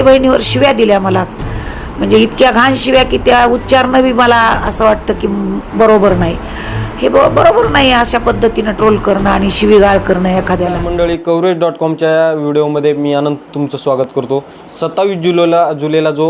आई बहिणीवर शिव्या दिल्या मला. म्हणजे इतक्या घाण शिव्या की त्या उच्चारणं बी मला असं वाटतं की बरोबर नाही. हे ब बरोबर नाही अशा पद्धतीनं ट्रोल करणं आणि शिवीगाळ करणं एखाद्याला. मंडळी कवरेज डॉट कॉमच्या व्हिडिओमध्ये मी आनंद तुमचं स्वागत करतो. सत्तावीस जुलैला जुलैला जो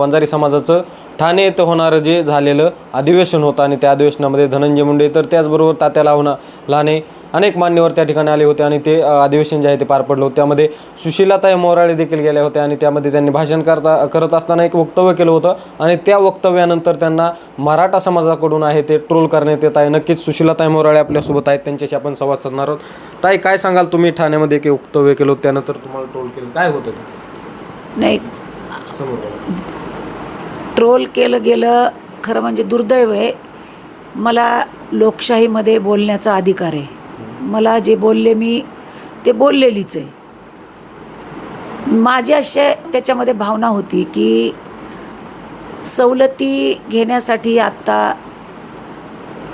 वंजारी समाजाचं ठाणे येथे होणारं जे झालेलं अधिवेशन होतं आणि त्या अधिवेशनामध्ये धनंजय मुंडे तर त्याचबरोबर तात्या लावणा लाने अनेक मान्यवर त्या ठिकाणी आले होते आणि ते अधिवेशन जे आहे ते पार पडलं होतं. त्यामध्ये सुशीलाताई मोराळे देखील गेल्या होत्या आणि त्यामध्ये त्यांनी भाषण करता करत असताना एक वक्तव्य केलं होतं आणि त्या वक्तव्यानंतर त्यांना मराठा समाजाकडून आहे ते ट्रोल करण्यात येत आहे. नक्कीच सुशीलाताई मोराळे आपल्यासोबत आहेत. त्यांच्याशी आपण संवाद साधणार आहोत. ताई काय सांगाल? तुम्ही ठाण्यामध्ये एक वक्तव्य केलं होतं त्यानंतर तुम्हाला ट्रोल केलं. काय होतं नाही. ट्रोल केलं गेलं खरं म्हणजे दुर्दैव आहे. मला लोकशाहीमध्ये बोलण्याचा अधिकार आहे. मला जे बोलले मी ते बोललेलीच आहे. माझी अशा त्याच्यामध्ये भावना होती की सवलती घेण्यासाठी आत्ता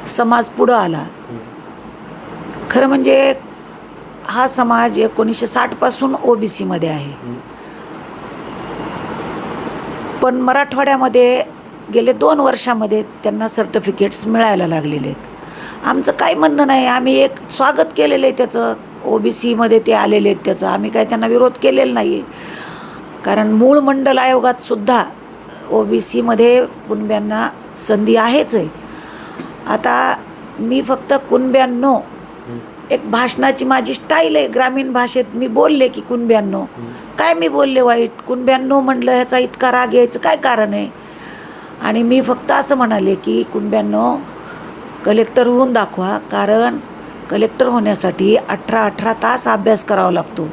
समाज पुढं आला. खरं म्हणजे हा समाज एकोणीसशे साठपासून ओ बी सीमध्ये आहे. पण मराठवाड्यामध्ये गेले दोन वर्षामध्ये त्यांना सर्टिफिकेट्स मिळायला लागलेले आहेत. आमचं काही म्हणणं नाही. आम्ही एक स्वागत केलेलं आहे त्याचं. ओ बी सीमध्ये ते आलेले आहेत त्याचं. आम्ही काही त्यांना विरोध केलेला नाही आहे कारण मूळ मंडल आयोगात सुद्धा ओ बी सीमध्ये कुणब्यांना संधी आहेच आहे. आता मी फक्त कुणब्यांनो एक भाषणाची माझी स्टाईल आहे. ग्रामीण भाषेत मी बोलले की कुणब्यांनो. काय मी बोलले वाईट? कुणब्यांनो म्हटलं ह्याचा इतका राग यायचं काय कारण आहे? आणि मी फक्त असं म्हणाले की कुणब्यांनो कलेक्टर होऊन दाखवा कारण कलेक्टर होण्यासाठी अठरा अठरा तास अभ्यास करावा लागतो.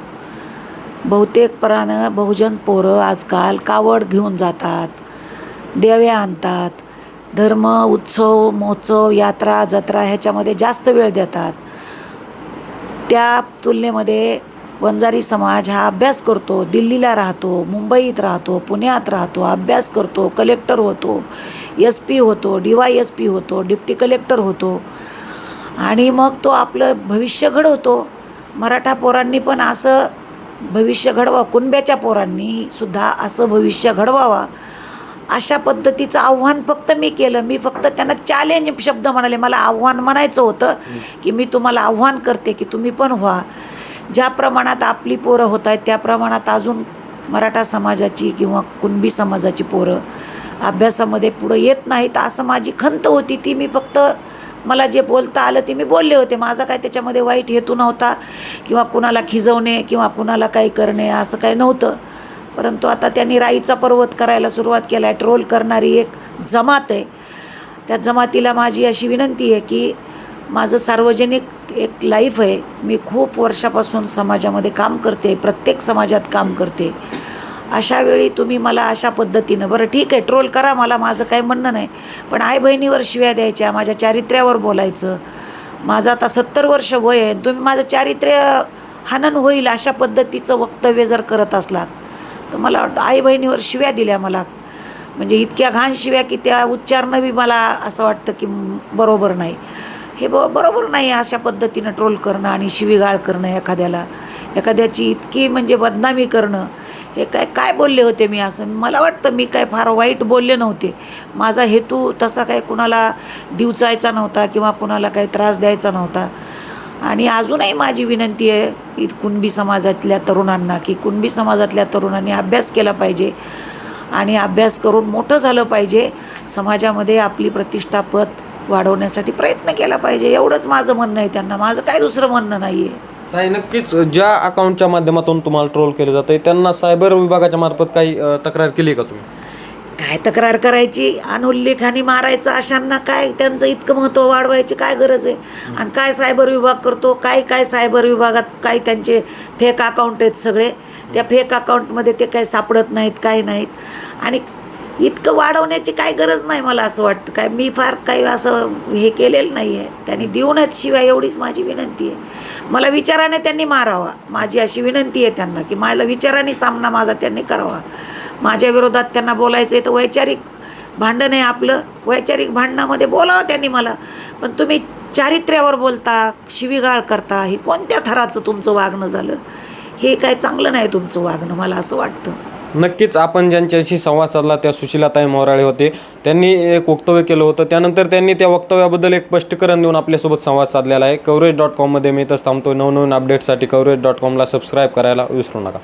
बहुतेक परानं बहुजन पोरं आजकाल कावड घेऊन जातात देव्या आणतात धर्म उत्सव महोत्सव यात्रा जत्रा ह्याच्यामध्ये जास्त वेळ देतात. त्या तुलनेमध्ये वंजारी समाज हा अभ्यास करतो दिल्लीला राहतो मुंबईत राहतो पुण्यात राहतो अभ्यास करतो कलेक्टर होतो. एस पी होतो डी वाय एस पी होतो डिप्टी कलेक्टर होतो. आणि मग तो आपलं भविष्य घडवतो. मराठा पोरांनी पण असं भविष्य घडवा कुणब्याच्या पोरांनी सुद्धा असं भविष्य घडवावा. अशा पद्धतीचं आव्हान फक्त मी केलं. मी फक्त त्यांना चॅलेंज शब्द म्हणाले. मला आव्हान म्हणायचं होतं की मी तुम्हाला आव्हान करते की तुम्ही पण व्हा. ज्या प्रमाणात आपली पोरं होत आहेत त्या प्रमाणात अजून मराठा समाजाची किंवा कुणबी समाजाची पोरं अभ्यासामध्ये पुढं येत नाहीत. असं माझी खंत होती. ती मी फक्त मला जे बोलता आलं ते मी बोलले होते. माझा काय त्याच्यामध्ये वाईट हेतू नव्हता किंवा कुणाला खिजवणे किंवा कुणाला काही करणे असं काही नव्हतं. परंतु आता त्यांनी राईचा पर्वत करायला सुरुवात केला आहे ट्रोल करणारी एक जमात आहे. त्या जमातीला माझी अशी विनंती आहे की माझं सार्वजनिक एक लाईफ आहे. मी खूप वर्षापासून समाजामध्ये काम करते. प्रत्येक समाजात काम करते. अशा वेळी तुम्ही मला अशा पद्धतीनं बरं ठीक आहे ट्रोल करा मला माझं काही म्हणणं नाही पण आई बहिणीवर शिव्या द्यायच्या माझ्या चारित्र्यावर बोलायचं. माझं आता सत्तर वर्ष वय आहे तुम्ही माझं चारित्र्य हनन होईल अशा पद्धतीचं वक्तव्य जर करत असलात तर मला वाटतं आई बहिणीवर शिव्या दिल्या मला. म्हणजे इतक्या घाण शिव्या की त्या उच्चारणं बी मला असं वाटतं की बरोबर नाही. हे ब बरोबर नाही अशा पद्धतीनं ट्रोल करणं आणि शिवीगाळ करणं एखाद्याला. एखाद्याची इतकी म्हणजे बदनामी करणं हे काय काय बोलले होते मी असं? मला वाटतं मी काय फार वाईट बोलले नव्हते. माझा हेतू तसा काय कुणाला डिवचायचा नव्हता किंवा कुणाला काही त्रास द्यायचा नव्हता. आणि अजूनही माझी विनंती आहे की कुणबी समाजातल्या तरुणांना की कुणबी समाजातल्या तरुणांनी अभ्यास केला पाहिजे. आणि अभ्यास करून मोठं झालं पाहिजे. समाजामध्ये आपली प्रतिष्ठापत वाढवण्यासाठी प्रयत्न केला पाहिजे. एवढंच माझं म्हणणं आहे त्यांना. माझं काय दुसरं म्हणणं नाही आहे नाही नक्कीच. ज्या अकाउंटच्या माध्यमातून तुम्हाला ट्रोल केलं जातं आहे त्यांना सायबर विभागाच्या मार्फत काही तक्रार केली आहे का तुम्ही? काय तक्रार करायची? अनुल्लेखाने मारायचं अशांना काय? त्यांचं इतकं महत्त्व वाढवायची काय गरज आहे? आणि काय सायबर विभाग करतो? काय काय सायबर विभागात काय त्यांचे फेक अकाउंट आहेत सगळे? त्या फेक अकाउंटमध्ये ते काय सापडत नाहीत काय नाहीत. आणि इतकं वाढवण्याची काय गरज नाही मला असं वाटतं. काय मी फार काही असं हे केलेलं नाही आहे त्यांनी देऊ नयेत शिवाय एवढीच माझी विनंती आहे. मला विचाराने त्यांनी मारावा. माझी अशी विनंती आहे त्यांना की मला विचाराने सामना माझा त्यांनी करावा. माझ्या विरोधात त्यांना बोलायचं आहे तर वैचारिक भांडण आहे आपलं. वैचारिक भांडणामध्ये बोलावं त्यांनी मला. पण तुम्ही चारित्र्यावर बोलता शिवीगाळ करता हे कोणत्या थराचं तुमचं वागणं झालं? हे काय चांगलं नाही तुमचं वागणं मला असं वाटतं. नक्कीच आपण ज्यांच्याशी संवाद साधला त्या सुशीलाताई मोराळे होते. त्यांनी एक वक्तव्य केलं होतं. त्यानंतर त्यांनी त्या वक्तव्याबद्दल एक स्पष्टीकरण देऊन आपल्यासोबत संवाद साधलेला आहे. कवरेज डॉट कॉममध्ये मी इथंच थांबतो. नवनवीन अपडेटसाठी कवरेज डॉट कॉमला सबस्क्राईब करायला विसरू नका.